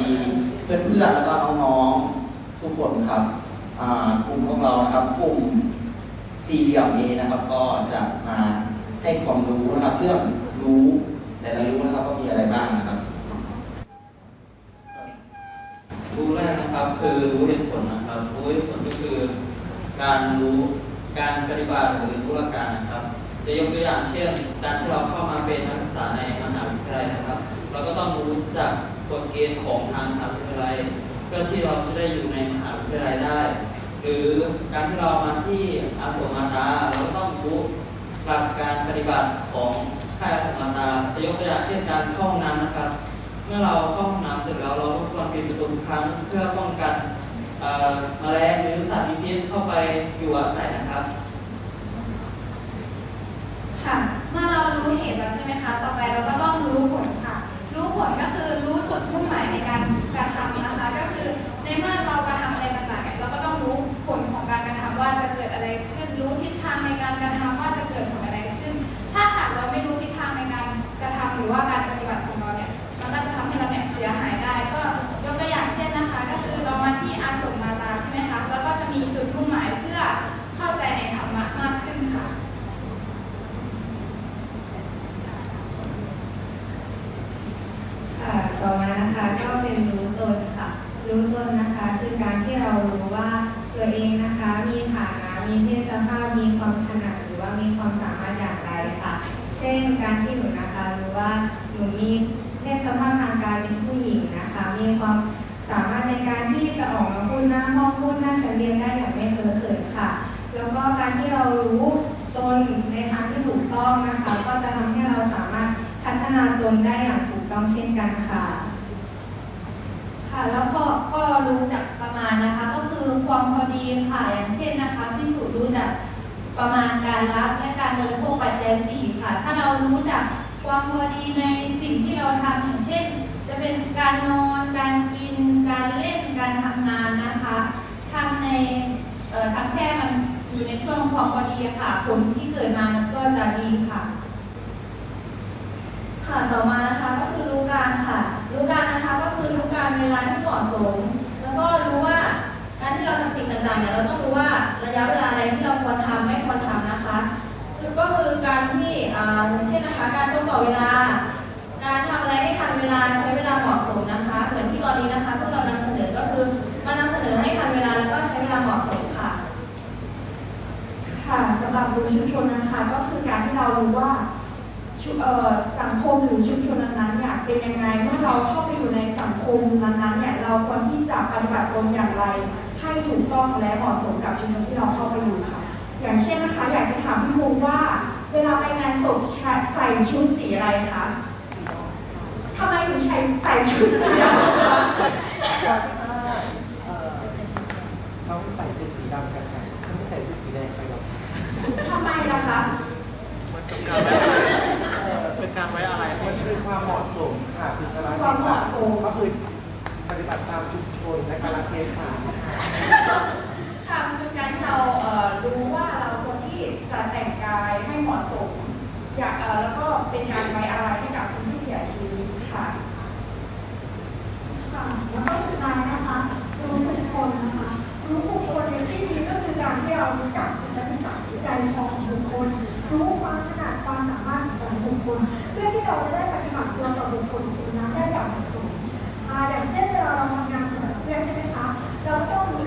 ดีเพื่อนๆแล้วก็น้องๆทุกคนครับกลุ่มของเรานะครับกลุ่มสี่เหลี่ยมนี้นะครับ ก็จะมาให้ความรู้นะครับเรื่องรู้แต่ละรู้นะครับว่ามีอะไรบ้างนะครับรู้แรกนะครับคือรู้เหตุผลนะครับรู้เหตุผลก็คือการรู้การปฏิบัติหรือธุรการนะครับจะยกตัวอย่างเช่นการที่เราเข้ามาเป็นนักศึกษาในมหาวิทยาลัยนะครับ เราก็ต้องรู้จัก กฎเกณฑ์ของทางมหาวิทยาลัยเพื่อที่เราจะได้อยู่ในมหาวิทยาลัยได้ หรือการที่เรามาที่อาสมมาตาเราต้องรู้หลักการปฏิบัติของค่ายอาสมมาตาจะยกตัวอย่างเช่นการเข้าห้องน้ำนะครับ เมื่อเราเข้าห้องน้ำเสร็จแล้วเราก็ควรปิดประตูทุกครั้งเพื่อป้องกันเอ่อแมลงหรือสัตว์มีพิษเข้าไปอยู่อาศัยนะครับค่ะเมื่อเรารู้เหตุแล้วใช่ไหมคะ ต่อไปเราก็ต้องรู้ผลค่ะ รู้ ผลก็คือรู้จุดมุ่งหมายในการ ก็เป็นรู้ตนค่ะ รู้ตนนะคะคือการที่เรารู้ว่าตัวเองนะคะมีฐานะมีเพศสภาพมีความถนัดหรือว่ามีความสามารถอย่างไรค่ะ เช่นการที่หนูนะคะรู้ว่าหนูมีเพศสภาพทางกายเป็นผู้หญิงนะคะ มีความสามารถในการที่จะออกมาพูดหน้าห้องพูดหน้าชั้นเรียนได้อย่างไม่เคอะเขินค่ะ แล้วก็การที่เรารู้ตนในทางที่ถูกต้องนะคะ ก็จะทำให้เราสามารถพัฒนาตนได้อย่างถูกต้องเช่นกันค่ะ ค่ะแล้วก็ก็รู้จักประมาณนะคะ ก็คือความพอดีค่ะ อย่างเช่นนะคะที่สุรู้จักประมาณการรับและการบริโภคปัจจัยสี่ค่ะ ถ้าเรารู้จักความพอดีในสิ่งที่เราทำอย่างเช่น จะเป็นการนอน การกิน การเล่น การทำงานนะคะทำในเอ่อทำแค่มันอยู่ในช่วงความพอดีค่ะ ผลที่เกิดมามันก็จะดีค่ะ เช่นนะคะ การต้องต่อเวลา การทำอะไรให้ทันเวลาใช้เวลาเหมาะสมนะคะ เหมือนที่ตอนนี้นะคะพวกเรานำเสนอก็คือมานำเสนอให้ทันเวลาแล้วก็ใช้เวลาเหมาะสมค่ะ ค่ะสำหรับรู้ชุมชนนะคะ ก็คือการที่เรารู้ว่าชุเอ่อสังคมหรือชุมชนนั้นๆเนี่ยเป็นยังไงเมื่อเราเข้าไปอยู่ในสังคมนั้นๆเนี่ยเราควรที่จะปฏิบัติตนอย่างไร ให้ถูกต้องและเหมาะสมกับชุมชนที่เราเข้าไปอยู่ค่ะ อย่างเช่นนะคะ อยากจะถามพี่มุงว่า เวลาไปงานศพใส่ชุดสีอะไรคะทำไมถึงใส่ใส่ชุดสีดำคะเขาใส่ชุดสีดำกันค่ะเขาไม่ใส่ชุดสีแดงไปหรอกทำไมล่ะคะเป็นการไว้อะไรมันคือความเหมาะสมค่ะคือการความเหมาะสมก็คือปฏิบัติตามชุมชนและการเทศะค่ะมันเป็นการเรารู้ว่าเราควรที่จะแต่งกาย อยากเอ่อแล้วก็เป็นการไว้อะไรให้กับคนที่เสียชีวิตค่ะค่ะแล้วก็สุดท้ายนะคะรู้บุคคลนะคะรู้บุคคลในที่นี้ก็คือการที่เรารู้จักและรู้จักใจคอของบุคคลรู้ความขนาดความสามารถของบุคคลเพื่อที่เราจะได้ปฏิบัติตัวต่อบุคคลคนนั้นได้อย่างเหมาะสมอ่าอย่างเช่นเวลาเราทำงานกับเพื่อนใช่ไหมคะเราก็ต้อง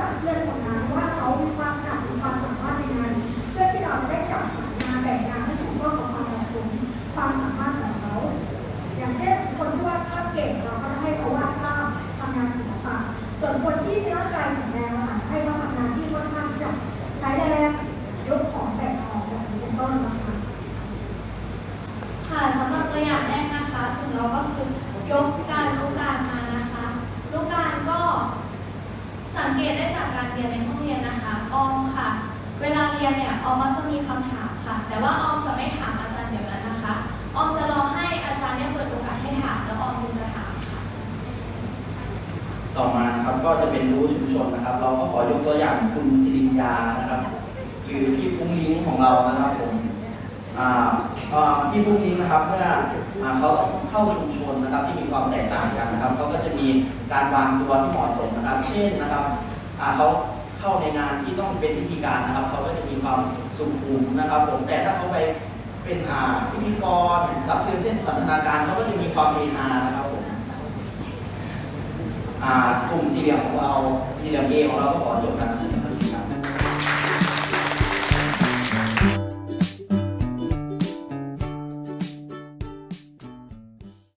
ก่งเราก็ให้เขาวาดภาพทำงานศิลปะส่วนคนที่มีร่างกายแข็งแรงเราอาจจะให้เขาทำงานที่ค่อนข้างจะใช้แรงยกของแบกของแบบนี้เป็นต้นนะคะค่ะสำหรับตัวอย่างแรกนะคะถึงเราก็คือยกการรู้การมานะคะรู้การก็สังเกตได้จากการเรียนในห้องเรียนนะคะออมค่ะ เวลาเรียนเนี่ยออมมักจะมีคำถามค่ะ แต่ว่าออมจะไม่ถาม ต่อมานะครับก็จะเป็นรู้ชุมชนนะครับ เราก็ขอยกตัวอย่างคุณสิริญญานะครับหรือพี่พุ้งลิงของเรานะครับผมอ่าอ่าที่พวกนี้นะครับเมื่อเขาเข้าชุมชนนะครับ ที่มีความแตกต่างกันนะครับเขาก็จะมีการวางตัวที่เหมาะสมนะครับ เช่นนะครับเขาเข้าในงานที่ต้องเป็นพิธีการนะครับเขาก็จะมีความสุขุมนะครับ ผมแต่ถ้าเขาไปเป็นพิธีกรรับเชิญเช่นสันทนาการเขาก็จะมีความเฮฮานะครับ กลุ่มที่เหลี่ยมของเราที่เหลี่ยม A ของเราก็ขอจบกัน